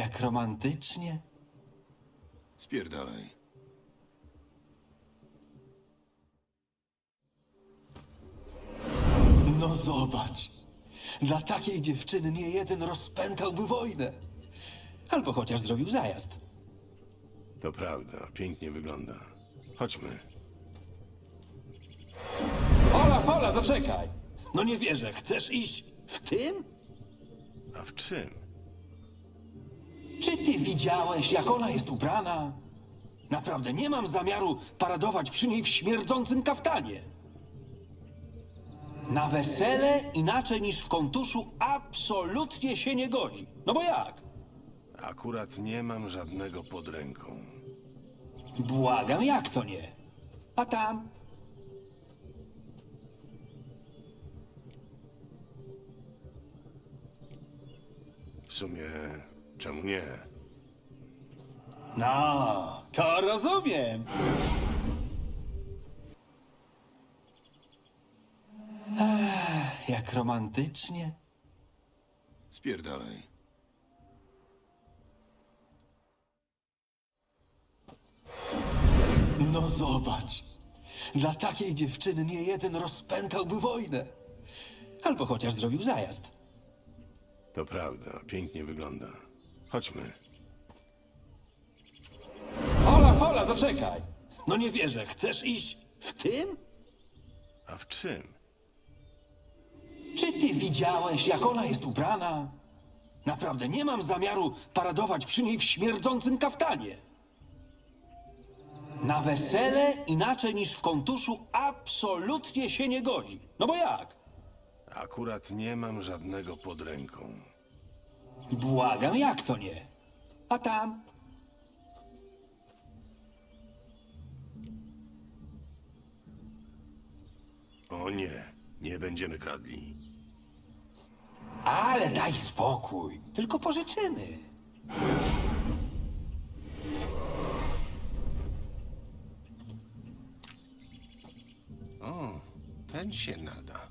jak romantycznie. Spierdalaj. No zobacz. Dla takiej dziewczyny nie jeden rozpętałby wojnę. Albo chociaż zrobił zajazd. To prawda, pięknie wygląda. Chodźmy. Hola, hola, zaczekaj! No nie wierzę, chcesz iść w tym? A w czym? Czy ty widziałeś, jak ona jest ubrana? Naprawdę nie mam zamiaru paradować przy niej w śmierdzącym kaftanie. Na wesele inaczej niż w kontuszu absolutnie się nie godzi. No bo jak? Akurat nie mam żadnego pod ręką. Błagam, jak to nie? A tam? W sumie, czemu nie? No, to rozumiem. Ech, jak romantycznie. Spierdalaj. No zobacz. Dla takiej dziewczyny nie jeden rozpętałby wojnę. Albo chociaż zrobił zajazd. To prawda, pięknie wygląda. Chodźmy. Hola, hola, zaczekaj. No nie wierzę, chcesz iść w tym? A w czym? Czy ty widziałeś, jak ona jest ubrana? Naprawdę nie mam zamiaru paradować przy niej w śmierdzącym kaftanie. Na wesele inaczej niż w kontuszu absolutnie się nie godzi. No bo jak? Akurat nie mam żadnego pod ręką. Błagam, jak to nie? A tam? O nie, nie będziemy kradli. Ale daj spokój. Tylko pożyczymy. O, ten się nada.